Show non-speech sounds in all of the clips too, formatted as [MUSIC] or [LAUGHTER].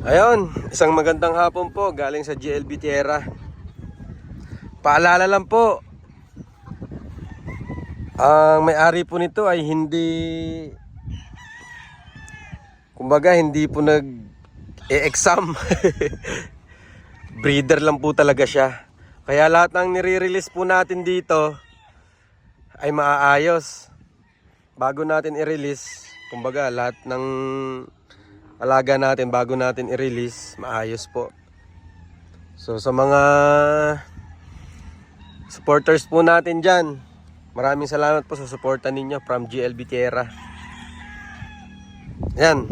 Ayun, isang magandang hapon po galing sa GLB Tierra. Paalala lang po, ang may-ari po nito ay hindi, kumbaga hindi po nag-e-exam. [LAUGHS] Breeder lang po talaga siya. Kaya lahat ng nire-release po natin dito ay maaayos. Bago natin i-release, kumbaga lahat ng alaga natin bago natin i-release, maayos po. So sa mga supporters po natin dyan, maraming salamat po sa suporta ninyo from GLB Tierra. Yan.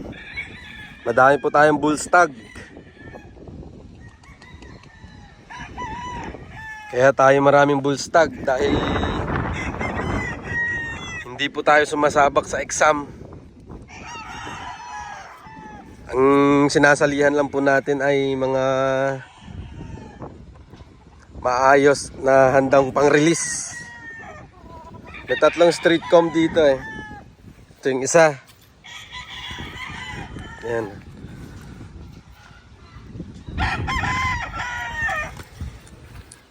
Madami po tayong bull stag. Kaya tayo maraming bull stag dahil hindi po tayo sumasabak sa exam. Ang sinasalihan lang po natin ay mga maayos na handang pang-release. May tatlong street com dito eh. Ito yung isa. Yan.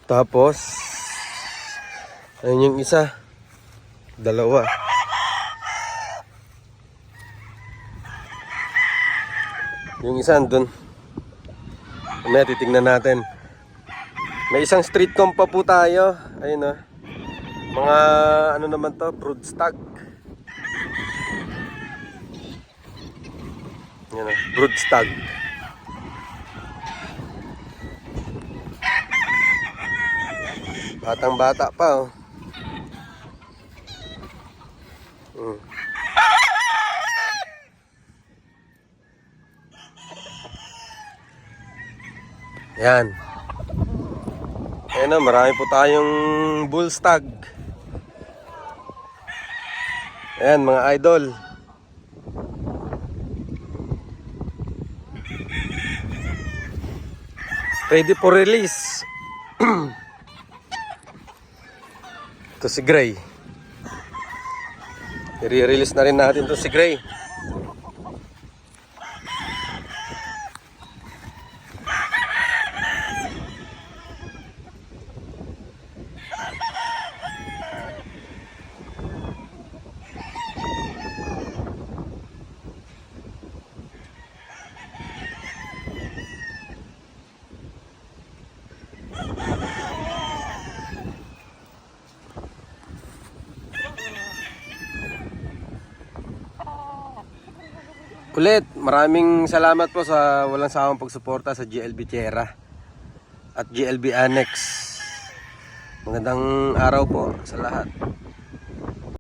Tapos, ayun yung isa. Dalawa. Yung isa andun. Mamaya titignan natin. May isang street comp pa po tayo. Ayun o. Mga ano naman to, brood stag. Yan o, brood stag. Batang bata pa oh. Mm. Yan. Ayan na, marami po tayong bull stag. Ayan, mga idol. Ready for release. [CLEARS THROAT] Ito si Gray. I-release na rin natin to si Gray. Ulit, maraming salamat po sa walang sawang pagsuporta sa GLB Tierra at GLB Annex. Magandang araw po sa lahat.